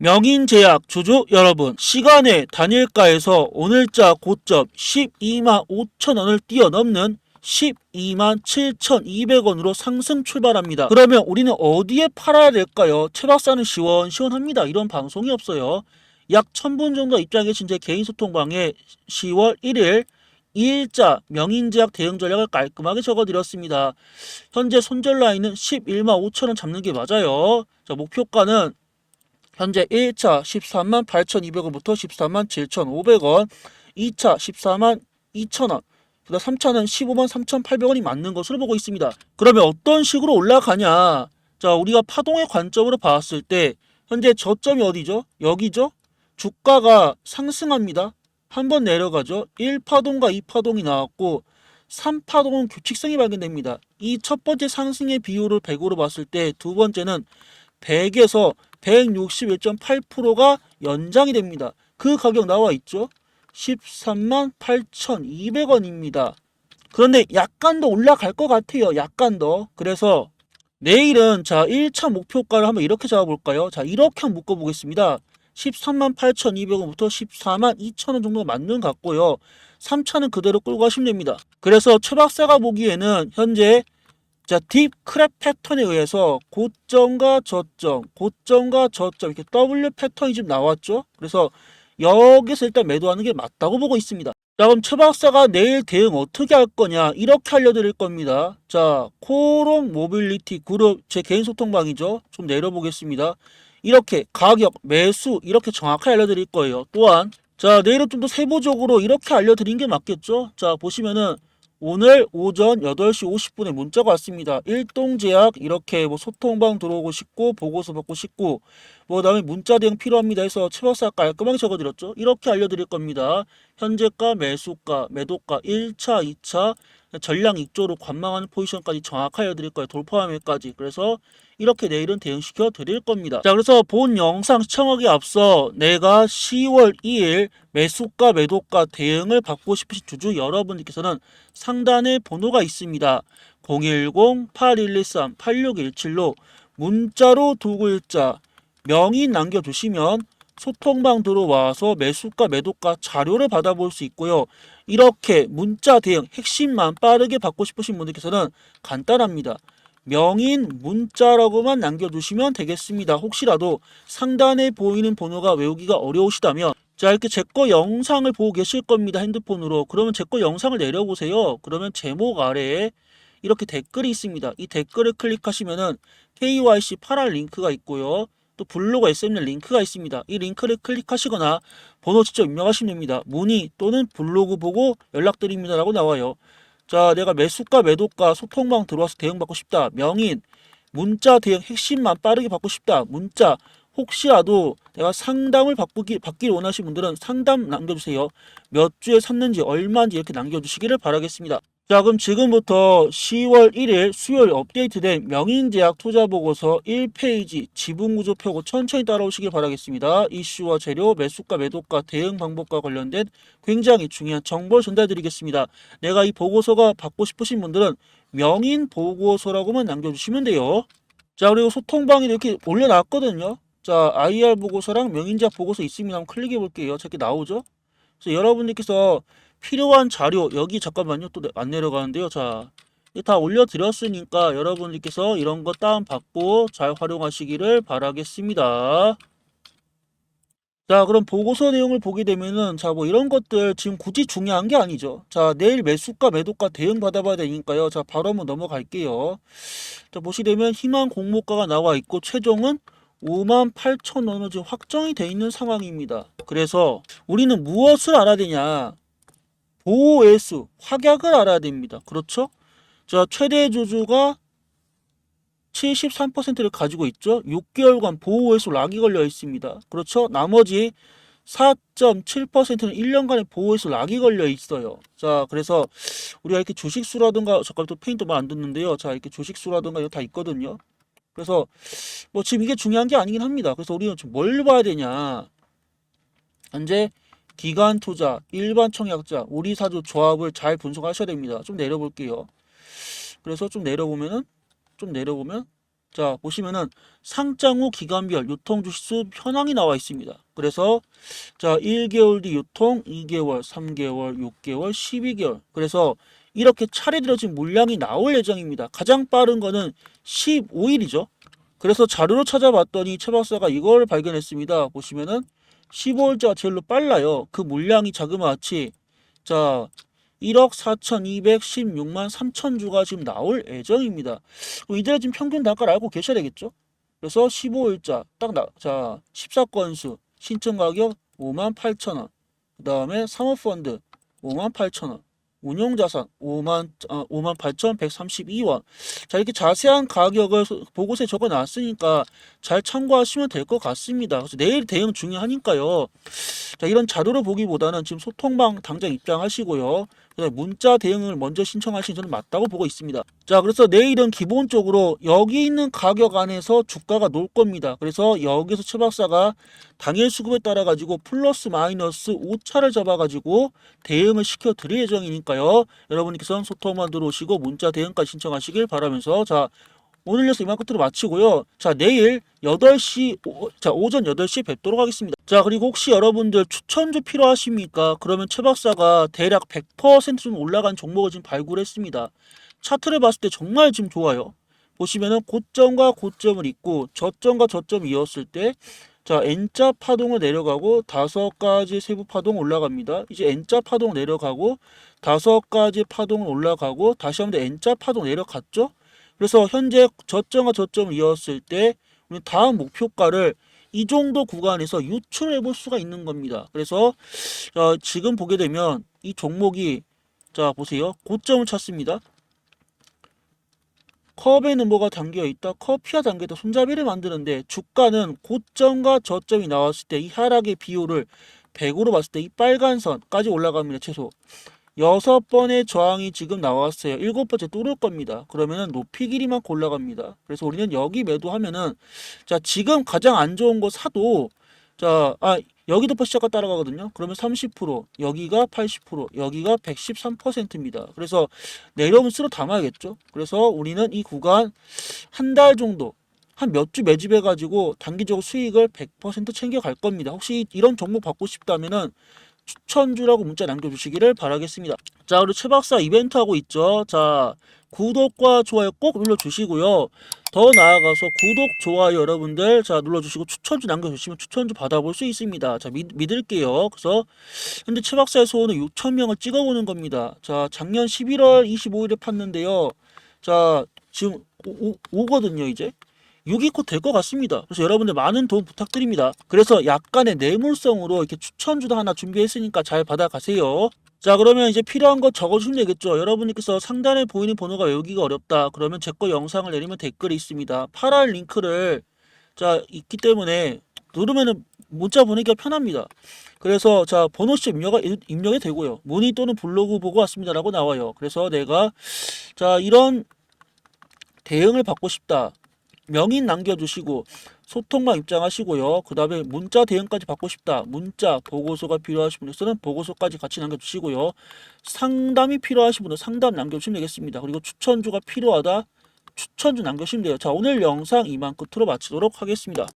명인제약 주주 여러분 시간의 단일가에서 오늘자 고점 12만 5천 원을 뛰어넘는 12만 7,200원으로 상승 출발합니다. 그러면 우리는 어디에 팔아야 될까요? 최 박사는 시원시원합니다. 이런 방송이 없어요. 약 1000분 정도 입장해 계신 제 개인 소통방에 10월 1일 2일자 명인제약 대응 전략을 깔끔하게 적어드렸습니다. 현재 손절 라인은 11만 5천원 잡는 게 맞아요. 자, 목표가는 현재 1차 13만 8,200원부터 13만 7,500원, 2차 14만 2,000원, 그다음 3차는 15만 3,800원이 맞는 것으로 보고 있습니다. 그러면 어떤 식으로 올라가냐? 자, 우리가 파동의 관점으로 봤을 때 현재 저점이 어디죠? 여기죠? 주가가 상승합니다. 한번 내려가죠. 1파동과 2파동이 나왔고 3파동은 규칙성이 발견됩니다. 이 첫 번째 상승의 비율을 100으로 봤을 때 두 번째는 100에서 161.8%가 연장이 됩니다. 그 가격 나와 있죠. 13만 8,200원입니다. 그런데 약간 더 올라갈 것 같아요. 약간 더. 그래서 내일은 자 1차 목표가를 한번 이렇게 잡아볼까요? 자 이렇게 한번 묶어보겠습니다. 13만 8,200원부터 14만 2천원 정도 맞는 것 같고요. 3차는 그대로 끌고 가시면 됩니다. 그래서 최 박사가 보기에는 현재 자, 딥 크랩 패턴에 의해서 고점과 저점, 고점과 저점 이렇게 W 패턴이 지금 나왔죠. 그래서 여기서 일단 매도하는 게 맞다고 보고 있습니다. 자, 그럼 최 박사가 내일 대응 어떻게 할 거냐? 이렇게 알려드릴 겁니다. 자, 코롱 모빌리티 그룹 제 개인 소통방이죠. 좀 내려보겠습니다. 이렇게 가격, 매수 이렇게 정확하게 알려드릴 거예요. 또한 자, 내일은 좀 더 세부적으로 이렇게 알려드린 게 맞겠죠? 자, 보시면은 오늘 오전 8시 50분에 문자가 왔습니다. 일동제약 이렇게 뭐 소통방 들어오고 싶고 보고서 받고 싶고 뭐 그다음에 문자 대응 필요합니다 해서 최박사 깔끔하게 적어드렸죠. 이렇게 알려드릴 겁니다. 현재가, 매수가, 매도가 1차, 2차 전량 익조로 관망하는 포지션까지 정확하게 알려드릴 거예요. 돌파 매매까지. 그래서 이렇게 내일은 대응시켜 드릴 겁니다. 자, 그래서 본 영상 시청하기 앞서 내가 10월 2일 매수가, 매도가 대응을 받고 싶으신 주주 여러분들께서는 상단에 번호가 있습니다. 010-8113-8617로 문자로 두 글자 명의 남겨주시면 소통방 들어와서 매수가 매도가 자료를 받아볼 수 있고요. 이렇게 문자 대응 핵심만 빠르게 받고 싶으신 분들께서는 간단합니다. 명인 문자라고만 남겨주시면 되겠습니다. 혹시라도 상단에 보이는 번호가 외우기가 어려우시다면 자 이렇게 제 거 영상을 보고 계실 겁니다. 핸드폰으로. 그러면 제 거 영상을 내려보세요. 그러면 제목 아래에 이렇게 댓글이 있습니다. 이 댓글을 클릭하시면은 KYC 8알 링크가 있고요. 또 블로그 SML 링크가 있습니다. 이 링크를 클릭하시거나 번호 직접 입력하시면 됩니다. 문의 또는 블로그 보고 연락드립니다라고 나와요. 자, 내가 매수가 매도가 소통방 들어와서 대응받고 싶다. 명인 문자 대응 핵심만 빠르게 받고 싶다. 문자 혹시라도 내가 상담을 받기, 받기를 원하시는 분들은 상담 남겨주세요. 몇 주에 샀는지 얼마인지 이렇게 남겨주시기를 바라겠습니다. 자 그럼 지금부터 10월 1일 수요일 업데이트된 명인제약 투자보고서 1페이지 지분구조 펴고 천천히 따라오시길 바라겠습니다. 이슈와 재료, 매수가, 매도가, 대응 방법과 관련된 굉장히 중요한 정보를 전달드리겠습니다. 내가 이 보고서가 받고 싶으신 분들은 명인 보고서라고만 남겨주시면 돼요. 자 그리고 소통방에 이렇게 올려놨거든요. 자 IR 보고서랑 명인제약 보고서 있습니다. 한번 클릭해 볼게요. 저렇게 나오죠? 그래서 여러분들께서 필요한 자료 여기 잠깐만요. 또 안 내려가는데요. 자 다 올려드렸으니까 여러분들께서 이런 거 다운받고 잘 활용하시기를 바라겠습니다. 자 그럼 보고서 내용을 보게 되면은 자 뭐 이런 것들 지금 굳이 중요한 게 아니죠. 자 내일 매수가 매도가 대응 받아봐야 되니까요. 자 바로 한번 넘어갈게요. 자 보시되면 희망 공모가가 나와 있고 최종은 5만 8천 원은 지금 확정이 돼 있는 상황입니다 그래서 우리는 무엇을 알아야 되냐 보호회수, 확약을 알아야 됩니다. 그렇죠? 자, 최대 주주가 73%를 가지고 있죠. 6개월간 보호회수 락이 걸려 있습니다. 그렇죠? 나머지 4.7%는 1년간의 보호회수 락이 걸려 있어요. 자, 그래서 우리가 이렇게 주식수라든가 잠깐 또 페인트 말 안 듣는데요. 자, 이렇게 주식수라든가 이거 다 있거든요. 그래서 뭐 지금 이게 중요한 게 아니긴 합니다. 그래서 우리는 지금 뭘 봐야 되냐? 현재 기관 투자, 일반 청약자, 우리 사주 조합을 잘 분석하셔야 됩니다. 좀 내려볼게요. 그래서 좀 내려보면은 좀 내려보면 자, 보시면은 상장 후 기간별 유통 주식수 현황이 나와 있습니다. 그래서 자, 1개월 뒤 유통, 2개월, 3개월, 6개월, 12개월. 그래서 이렇게 차례대로 지금 물량이 나올 예정입니다. 가장 빠른 거는 15일이죠. 그래서 자료로 찾아봤더니 최 박사가 이걸 발견했습니다. 보시면은 15일자가 제일로 빨라요. 그 물량이 자그마치 자 1억 4,216만 3천 주가 지금 나올 예정입니다. 이들의 지금 평균 단가를 알고 계셔야 되겠죠? 그래서 15일자 딱 나, 자 14건수 신청 가격 5만 8천 원. 그 다음에 사모펀드 5만 8천 원. 운용자산 5만 어, 5만 8,132원. 자 이렇게 자세한 가격을 소- 보고서에 적어 놨으니까 잘 참고하시면 될 것 같습니다. 그래서 내일 대응 중요하니까요. 자 이런 자료를 보기보다는 지금 소통방 당장 입장하시고요. 그다음에 문자 대응을 먼저 신청하시는 저는 맞다고 보고 있습니다. 자 그래서 내일은 기본적으로 여기 있는 가격 안에서 주가가 놀 겁니다. 그래서 여기서 최 박사가 당일 수급에 따라 가지고 플러스 마이너스 오차를 잡아 가지고 대응을 시켜 드릴 예정이니까요. 여러분께서는 소통만 들어오시고 문자 대응까지 신청하시길 바라면서 자 오늘 뉴스 이만 끝으로 마치고요. 자, 내일 8시, 오, 자, 오전 8시에 뵙도록 하겠습니다. 자, 그리고 혹시 여러분들 추천주 필요하십니까? 그러면 최 박사가 대략 100%좀 올라간 종목을 지금 발굴했습니다. 차트를 봤을 때 정말 지금 좋아요. 보시면은 고점과 고점을 잇고 저점과 저점을 이었을 때 자, N자 파동을 내려가고 다섯 가지 세부 파동 올라갑니다. 이제 N자 파동 내려가고 다섯 가지 파동 올라가고 다시 한번 N자 파동 내려갔죠? 그래서 현재 저점과 저점을 이었을 때 우리 다음 목표가를 이 정도 구간에서 유출해 볼 수가 있는 겁니다. 그래서 어, 지금 보게 되면 이 종목이 자 보세요 고점을 찾습니다. 컵에는 뭐가 담겨 있다? 커피가 담겨 있다. 손잡이를 만드는데 주가는 고점과 저점이 나왔을 때 이 하락의 비율을 100으로 봤을 때 이 빨간 선까지 올라갑니다. 최소. 여섯 번의 저항이 지금 나왔어요. 일곱 번째 뚫을 겁니다. 그러면은 높이 길이만 올라갑니다. 그래서 우리는 여기 매도하면은 자 지금 가장 안 좋은 거 사도 자 아 여기도 퍼시작가 따라가거든요. 그러면 30% 여기가 80% 여기가 113%입니다. 그래서 쓸어 담아야겠죠. 그래서 우리는 이 구간 한 달 정도 한몇주 매집해 가지고 단기적으로 수익을 100% 챙겨 갈 겁니다. 혹시 이런 종목 받고 싶다면은 추천주라고 문자 남겨주시기를 바라겠습니다. 자, 그리고 최 박사 이벤트 하고 있죠. 자, 구독과 좋아요 꼭 눌러주시고요. 더 나아가서 구독, 좋아요 여러분들 자 눌러주시고 추천주 남겨주시면 추천주 받아볼 수 있습니다. 자, 믿, 믿을게요. 그래서 현재 최 박사의 소원은 6천 명을 찍어보는 겁니다. 자, 작년 11월 25일에 팠는데요. 자, 지금 오, 오, 오거든요, 이제. 6위 곧될것 같습니다. 그래서 여러분들 많은 도움 부탁드립니다. 그래서 약간의 내물성으로 이렇게 추천주도 하나 준비했으니까 잘 받아가세요. 자 그러면 이제 필요한 거 적어주시면 되겠죠. 여러분께서 상단에 보이는 번호가 외우기가 어렵다. 그러면 제 거 영상을 내리면 댓글이 있습니다. 파란 링크를 자 있기 때문에 누르면은 문자 보내기가 편합니다. 그래서 자 번호씩 입력가 입력이 되고요. 문의 또는 블로그 보고 왔습니다 라고 나와요. 그래서 내가 자 이런 대응을 받고 싶다. 명인 남겨주시고 소통만 입장하시고요. 그 다음에 문자 대응까지 받고 싶다. 문자 보고서가 필요하신 분께서는 보고서까지 같이 남겨주시고요. 상담이 필요하신 분은 상담 남겨주시면 되겠습니다. 그리고 추천주가 필요하다. 추천주 남겨주시면 돼요. 자 오늘 영상 이만 끝으로 마치도록 하겠습니다.